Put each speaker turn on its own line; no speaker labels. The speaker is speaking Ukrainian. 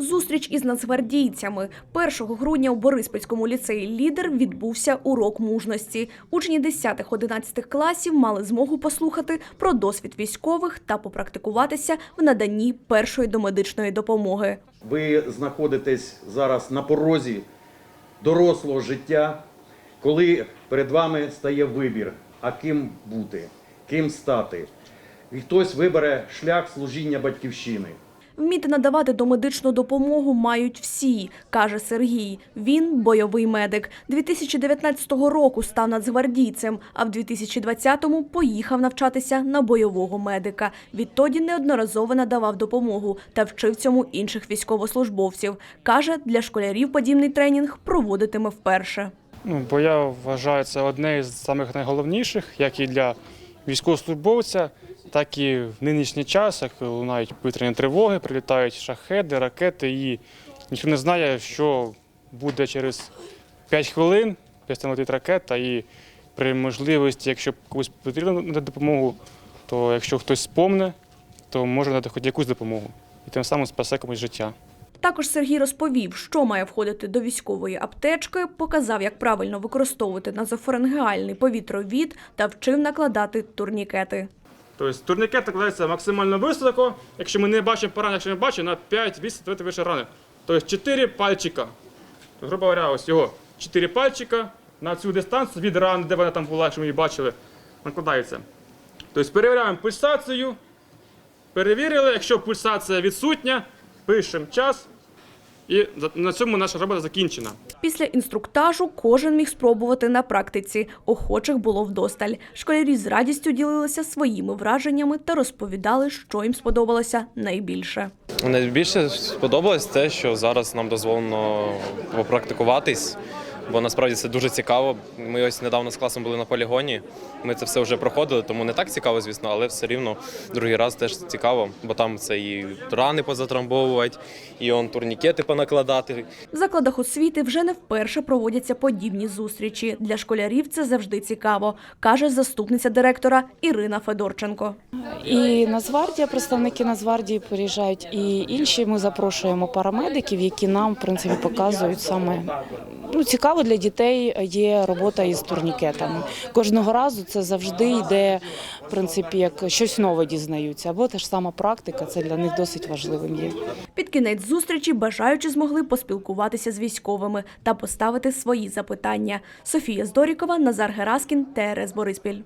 Зустріч із нацгвардійцями 1 грудня у Бориспільському ліцеї Лідер відбувся урок мужності. Учні 10-11 класів мали змогу послухати про досвід військових та попрактикуватися в наданні першої домедичної допомоги.
Ви знаходитесь зараз на порозі дорослого життя, коли перед вами стає вибір, а ким бути, ким стати. І хтось вибере шлях служіння батьківщини.
Вміти надавати домедичну допомогу мають всі, каже Сергій. Він бойовий медик. 2019 року став нацгвардійцем, а в 2020-му поїхав навчатися на бойового медика. Відтоді неодноразово надавав допомогу та вчив цьому інших військовослужбовців. Каже, для школярів подібний тренінг проводитиме вперше.
Ну, бо я вважаю це одне із самих найголовніших, як і для військовослужбовця, так і в нинішній час, як лунають повітряні тривоги, прилітають шахеди, ракети, і ніхто не знає, що буде через 5 хвилин, після летить ракета, і при можливості, якщо комусь потрібно надати допомогу, то якщо хтось спомне, то може надати хоч якусь допомогу. І тим самим спасе комусь життя.
Також Сергій розповів, що має входити до військової аптечки, показав, як правильно використовувати назофарингеальний повітровід та вчив накладати турнікети.
Тобто турнікет накладається максимально високо, якщо ми не бачимо поранення, якщо ми бачимо, на 5-8 см вище рани. Тобто 4 пальчика. Грубо говоря, ось його 4 пальчика на цю дистанцію від рани, де вона там була, якщо ми її бачили, накладається. Тобто перевіряємо пульсацію, перевірили, якщо пульсація відсутня, пишемо час, і за- на цьому наша робота закінчена.
Після інструктажу кожен міг спробувати на практиці. Охочих було вдосталь. Школярі з радістю ділилися своїми враженнями та розповідали, що їм сподобалося найбільше.
Найбільше сподобалось те, що зараз нам дозволено попрактикуватись, бо насправді це дуже цікаво. Ми ось недавно з класом були на полігоні. Ми це все вже проходили, тому не так цікаво, звісно, але все рівно другий раз теж цікаво, бо там це і рани позатрамбовувати, і он турнікети понакладати.
В закладах освіти вже не вперше проводяться подібні зустрічі. Для школярів це завжди цікаво, каже заступниця директора Ірина Федорченко.
І Нацгвардія, представники Нацгвардії приїжджають, і інші ми запрошуємо парамедиків, які нам в принципі показують саме ну, цікаво для дітей є робота із турнікетами. Кожного разу це завжди йде, в принципі, як щось нове дізнаються, або та ж сама практика, це для них досить важливим є.
Під кінець зустрічі бажаючі змогли поспілкуватися з військовими та поставити свої запитання. Софія Здорікова, Назар Гераскін, ТРС Бориспіль.